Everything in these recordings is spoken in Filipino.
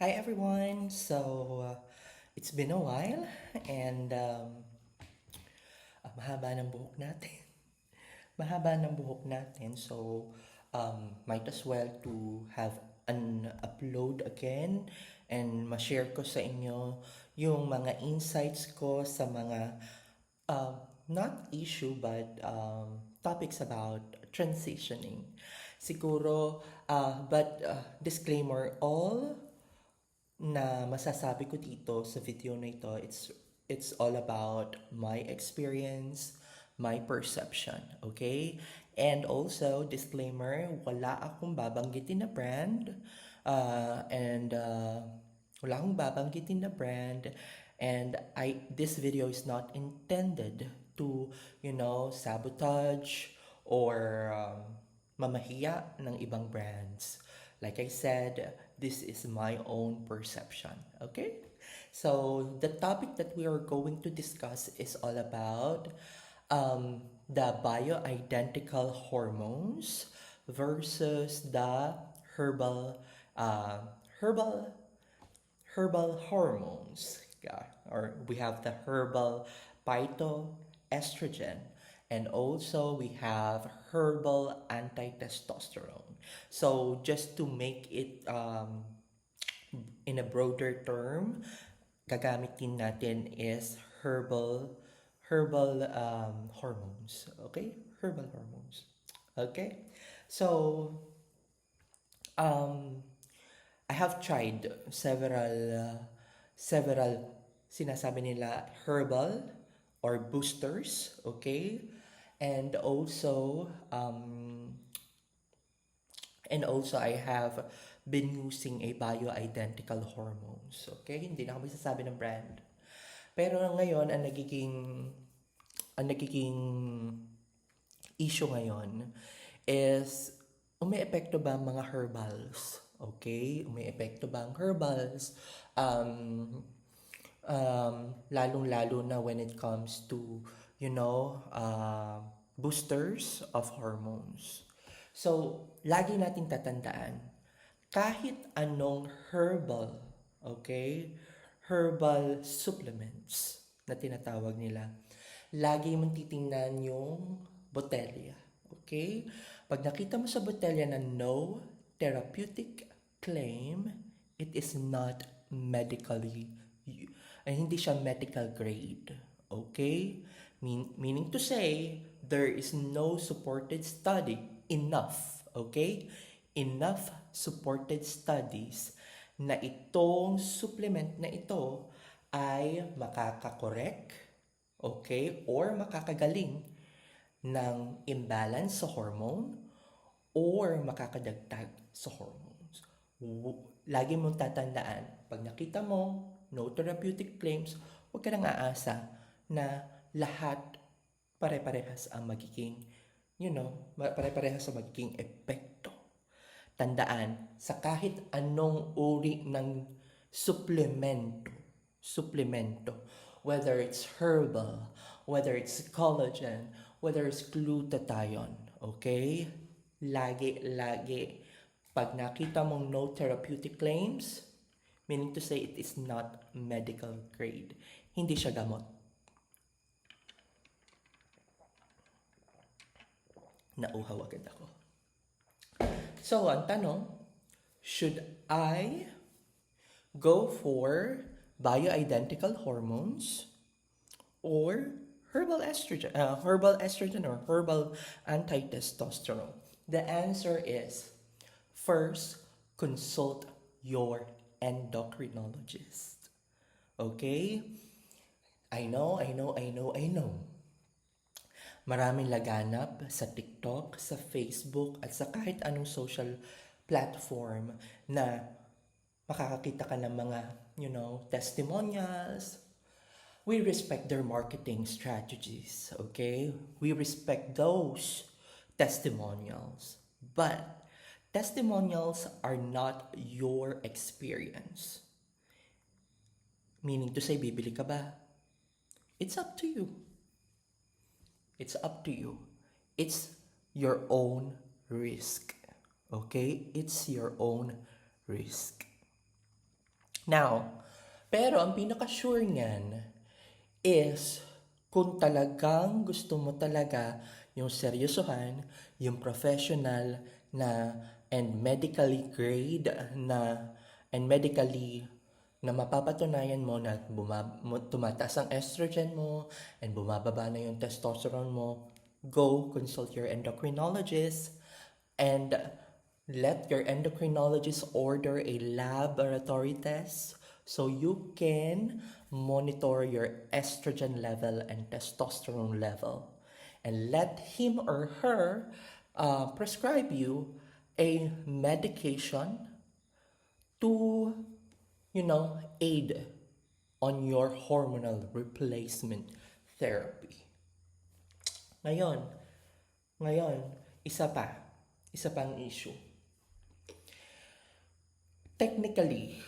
Hi everyone. So uh, it's been a while and um, ah, mahaba ng buhok natin. mahaba ng buhok natin. So um, might as well to have an upload again and ma-share ko sa inyo yung mga insights ko sa mga uh, not issue but um, topics about transitioning. Siguro, uh, but uh, disclaimer, all na masasabi ko dito sa video na ito, it's it's all about my experience, my perception, okay? And also, disclaimer, wala akong babanggitin na brand, uh, and uh, wala akong babanggitin na brand, and I this video is not intended to, you know, sabotage or um, mamahiya ng ibang brands. Like I said, this is my own perception. Okay? So, the topic that we are going to discuss is all about um, the bioidentical hormones versus the herbal uh, herbal herbal hormones. Yeah, or we have the herbal phytoestrogen and also we have herbal anti-testosterone. So just to make it um, in a broader term, gagamitin natin is herbal herbal um, hormones. Okay? Herbal hormones. Okay? So um I have tried several uh, several sinasabi nila herbal or boosters, okay? And also um and also I have been using a bioidentical hormones, okay? Hindi na ako magsasabi ng brand. Pero ngayon ang nagiging ang nagiging issue ngayon is umiepekto ba ang mga herbals? Okay? Umiepekto ba ang herbals? Um, um, lalong-lalo na when it comes to, you know, uh, boosters of hormones. So, lagi nating tatandaan, kahit anong herbal, okay, herbal supplements na tinatawag nila, lagi mong titingnan yung botelya. Okay? Pag nakita mo sa botelya na no therapeutic claim, it is not medically, ay hindi siya medical grade. Okay? Mean, meaning to say, there is no supported study enough, okay? Enough supported studies na itong supplement na ito ay makakakorek, okay, or makakagaling ng imbalance sa hormone or makakadagdag sa hormones. Lagi mong tatandaan, pag nakita mo no therapeutic claims, huwag ka nang aasa na lahat pare-parehas ang magiging, you know, pare-parehas ang magiging epekto. Tandaan, sa kahit anong uri ng suplemento, suplemento, whether it's herbal, whether it's collagen, whether it's glutathione, okay? Lagi, lagi, pag nakita mong no therapeutic claims, meaning to say it is not medical grade. Hindi siya gamot. Nauhaw agad ako. So, ang tanong, should I go for bioidentical hormones or herbal estrogen, uh, herbal estrogen or herbal anti-testosterone? The answer is first consult your endocrinologist. Okay? I know, I know, I know, I know. Maraming laganap sa TikTok, sa Facebook, at sa kahit anong social platform na makakakita ka ng mga, you know, testimonials. We respect their marketing strategies, okay? We respect those testimonials. But testimonials are not your experience. Meaning to say, bibili ka ba? It's up to you. It's up to you. It's your own risk. Okay? It's your own risk. Now, pero ang pinaka-sure niyan is kung talagang gusto mo talaga yung seryosohan, yung professional na and medically grade na and medically na mapapatunayan mo na bumab- tumataas ang estrogen mo and bumababa na yung testosterone mo, go consult your endocrinologist and let your endocrinologist order a laboratory test so you can monitor your estrogen level and testosterone level. And let him or her uh, prescribe you a medication to, you know, aid on your hormonal replacement therapy. Ngayon, ngayon, isa pa, isa pang issue. Technically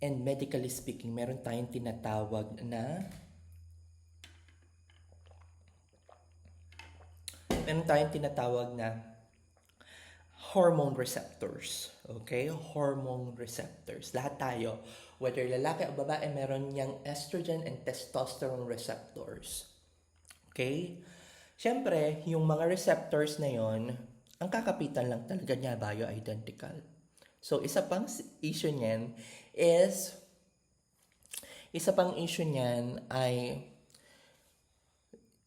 and medically speaking, meron tayong tinatawag na meron tayong tinatawag na hormone receptors. Okay? Hormone receptors. Lahat tayo, whether lalaki o babae, meron niyang estrogen and testosterone receptors. Okay? Siyempre, yung mga receptors na yon, ang kakapitan lang talaga niya bioidentical. So, isa pang issue niyan is, isa pang issue niyan ay,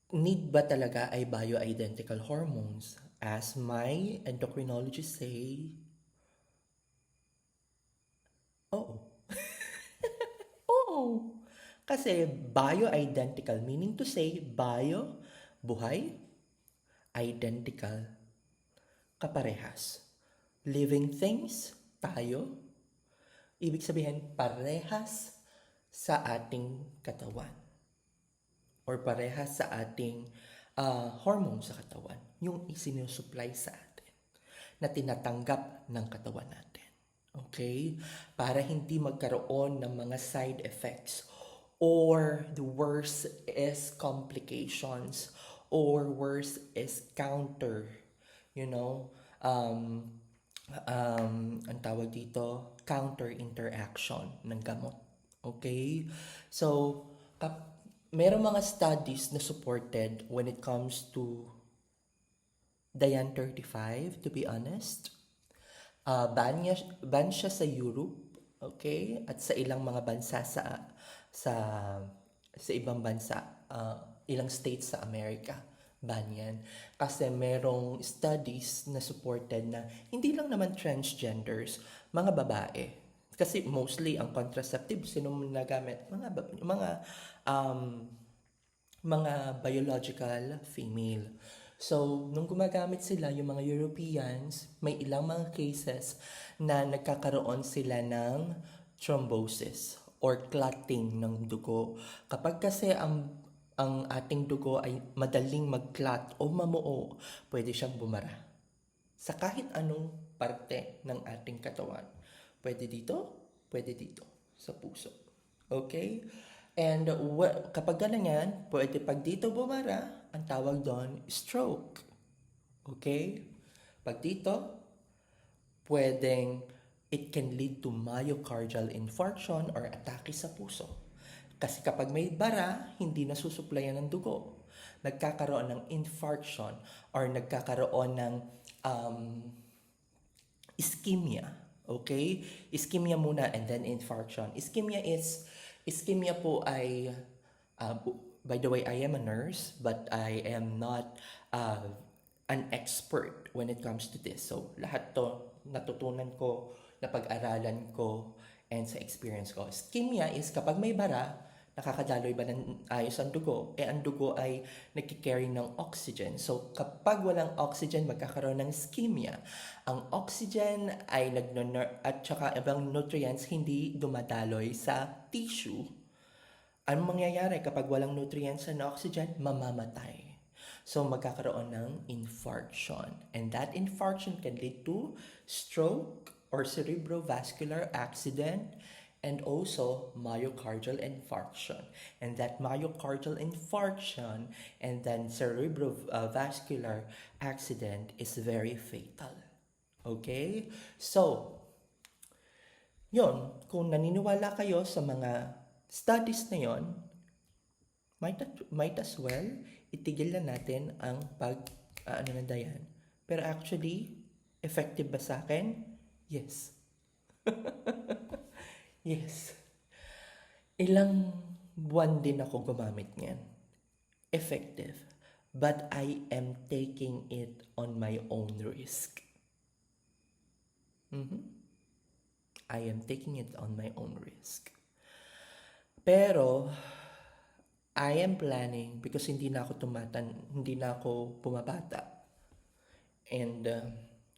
need ba talaga ay bioidentical hormones? As my endocrinologist say, oo. oo. Kasi bioidentical, meaning to say, bio, buhay, identical, kaparehas. Living things, tayo, ibig sabihin, parehas sa ating katawan or parehas sa ating ah, hormone sa katawan, yung isinusupply sa atin na tinatanggap ng katawan natin. Okay? Para hindi magkaroon ng mga side effects or the worst is complications or worst is counter, you know, um, um, ang tawag dito, counter interaction ng gamot. Okay? So, kap- merong mga studies na supported when it comes to Diane 35, to be honest. Uh, ban, niya, ban siya sa Europe, okay? At sa ilang mga bansa sa sa sa ibang bansa, uh, ilang states sa Amerika, ban yan. Kasi merong studies na supported na hindi lang naman transgenders, mga babae. Kasi mostly ang contraceptive, sino nagamit? Mga, mga, um, mga biological female. So, nung gumagamit sila, yung mga Europeans, may ilang mga cases na nagkakaroon sila ng thrombosis or clotting ng dugo. Kapag kasi ang ang ating dugo ay madaling mag-clot o mamuo, pwede siyang bumara sa kahit anong parte ng ating katawan. Pwede dito, pwede dito, sa puso. Okay? And wa- kapag ganyan, pwede pag dito bumara, ang tawag doon, stroke. Okay? Pag dito, pwedeng it can lead to myocardial infarction or atake sa puso. Kasi kapag may bara, hindi nasusuplayan ng dugo. Nagkakaroon ng infarction or nagkakaroon ng um, ischemia. Okay? Ischemia muna and then infarction. Ischemia is, ischemia po ay, uh, by the way, I am a nurse, but I am not uh, an expert when it comes to this. So, lahat to natutunan ko, napag-aralan ko, and sa experience ko. Ischemia is kapag may bara, nakakadaloy ba ng ayos ang dugo? Eh, ang dugo ay nagkikarry ng oxygen. So, kapag walang oxygen, magkakaroon ng ischemia. Ang oxygen ay nag at saka ibang nutrients hindi dumadaloy sa tissue. Anong mangyayari kapag walang nutrients and oxygen? Mamamatay. So, magkakaroon ng infarction. And that infarction can lead to stroke or cerebrovascular accident and also myocardial infarction. And that myocardial infarction and then cerebrovascular accident is very fatal. Okay? So, yon, kung naniniwala kayo sa mga studies na yon, might, might as well, itigil na natin ang pag, ah, ano na dayan. Pero actually, effective ba sa akin? Yes. yes. Ilang buwan din ako gumamit niyan. Effective. But I am taking it on my own risk. Mhm. I am taking it on my own risk. Pero, I am planning because hindi na ako tumatan, hindi na ako bumabata. And uh,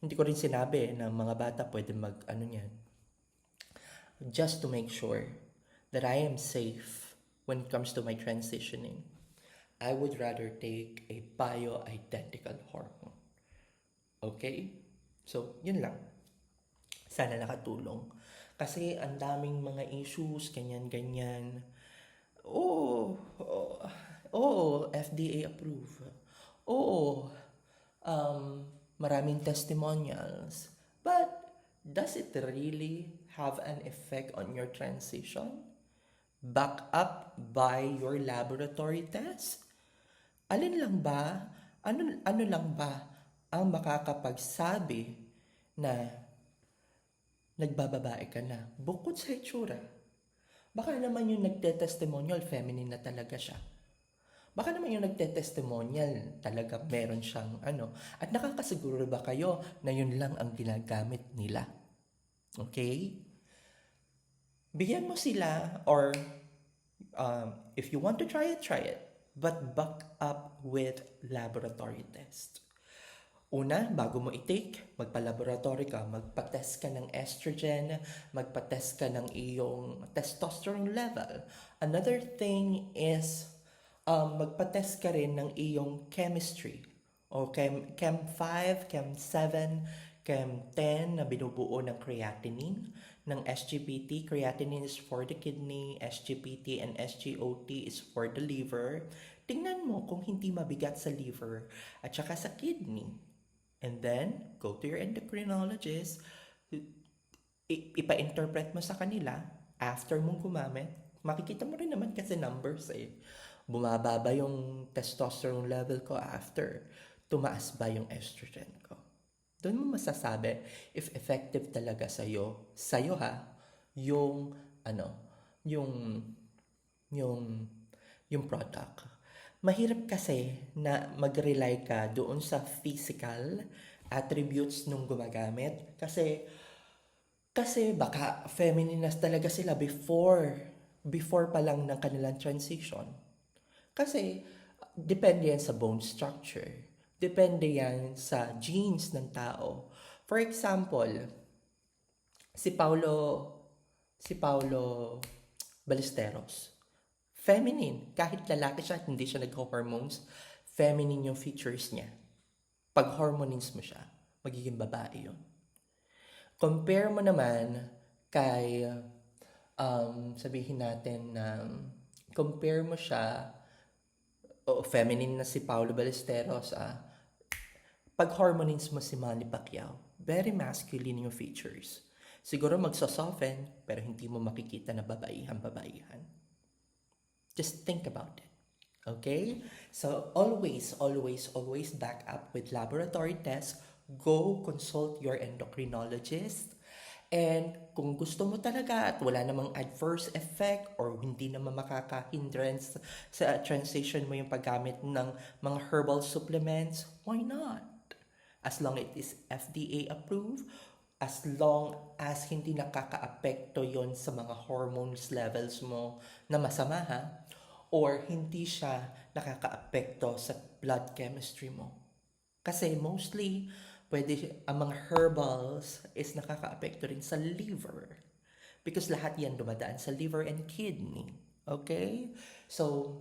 hindi ko rin sinabi na mga bata pwede mag ano niyan. Just to make sure that I am safe when it comes to my transitioning. I would rather take a bioidentical hormone. Okay? So, yun lang. Sana nakatulong. Kasi ang daming mga issues, ganyan-ganyan. Oo, oo, oo, FDA approve. Oo, um, maraming testimonials. But, does it really have an effect on your transition? Back up by your laboratory test? Alin lang ba, ano, ano lang ba ang makakapagsabi na nagbababae ka na bukod sa itsura? Baka naman yung nagte-testimonial, feminine na talaga siya. Baka naman yung nagte-testimonial, talaga meron siyang ano. At nakakasiguro ba kayo na yun lang ang ginagamit nila? Okay? Bigyan mo sila or um, if you want to try it, try it. But back up with laboratory test. Una, bago mo i-take, magpa-laboratory ka, magpa-test ka ng estrogen, magpa-test ka ng iyong testosterone level. Another thing is, um, magpa-test ka rin ng iyong chemistry. O chem, chem 5, chem 7, chem 10 na binubuo ng creatinine, ng SGPT. Creatinine is for the kidney, SGPT and SGOT is for the liver. Tingnan mo kung hindi mabigat sa liver at saka sa kidney. And then, go to your endocrinologist, ipa-interpret mo sa kanila after mong gumamit. Makikita mo rin naman kasi numbers eh. Bumaba ba yung testosterone level ko after? Tumaas ba yung estrogen ko? Doon mo masasabi if effective talaga sa'yo, sa'yo ha, yung, ano, yung, yung, yung product. Mahirap kasi na mag-rely ka doon sa physical attributes nung gumagamit. Kasi, kasi baka feminine talaga sila before, before pa lang ng kanilang transition. Kasi, depende yan sa bone structure. Depende yan sa genes ng tao. For example, si Paulo, si Paulo Ballesteros, feminine. Kahit lalaki siya, hindi siya nag-hormones, feminine yung features niya. Pag hormonines mo siya, magiging babae yun. Compare mo naman kay, um, sabihin natin na, compare mo siya, o feminine na si Paulo Ballesteros, ah, pag hormonines mo si Manny Pacquiao, very masculine yung features. Siguro magsosoften, pero hindi mo makikita na babaihan-babaihan. Just think about it. Okay? So always, always, always back up with laboratory tests. Go consult your endocrinologist. And kung gusto mo talaga at wala namang adverse effect or hindi naman makaka-hindrance sa transition mo yung paggamit ng mga herbal supplements, why not? As long it is FDA approved, as long as hindi nakaka-apekto yon sa mga hormones levels mo na masama ha, or hindi siya nakaka-apekto sa blood chemistry mo. Kasi mostly, pwede ang mga herbals is nakaka-apekto rin sa liver. Because lahat yan dumadaan sa liver and kidney. Okay? So,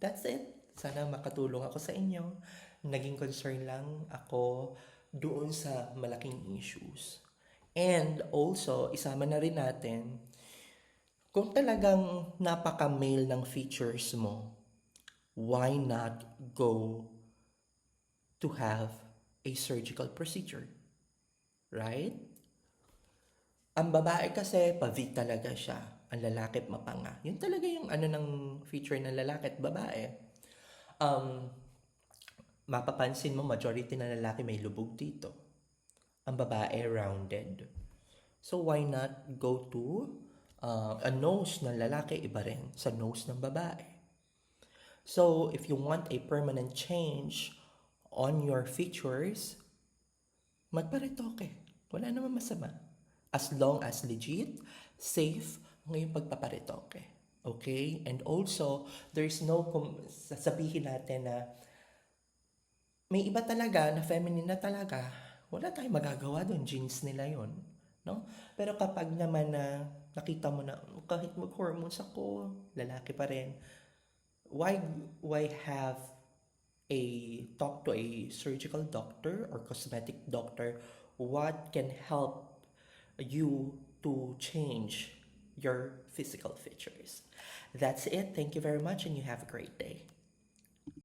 that's it. Sana makatulong ako sa inyo. Naging concern lang ako doon sa malaking issues. And also, isama na rin natin, kung talagang napaka-male ng features mo, why not go to have a surgical procedure? Right? Ang babae kasi, pa-V talaga siya. Ang lalaki, mapanga. Yun talaga yung ano ng feature ng lalaki at babae. Um, mapapansin mo, majority ng lalaki may lubog dito. Ang babae, rounded. So, why not go to uh, a nose ng lalaki, iba rin sa nose ng babae. So, if you want a permanent change on your features, magparetoke. Wala naman masama. As long as legit, safe, ngayong pagpaparetoke. Okay? And also, there's no, com- sasabihin natin na may iba talaga na feminine na talaga, wala tayong magagawa doon. Genes nila yon No? Pero kapag naman na nakita mo na kahit mag-hormones ako, lalaki pa rin, why why have a talk to a surgical doctor or cosmetic doctor what can help you to change your physical features. That's it. Thank you very much and you have a great day.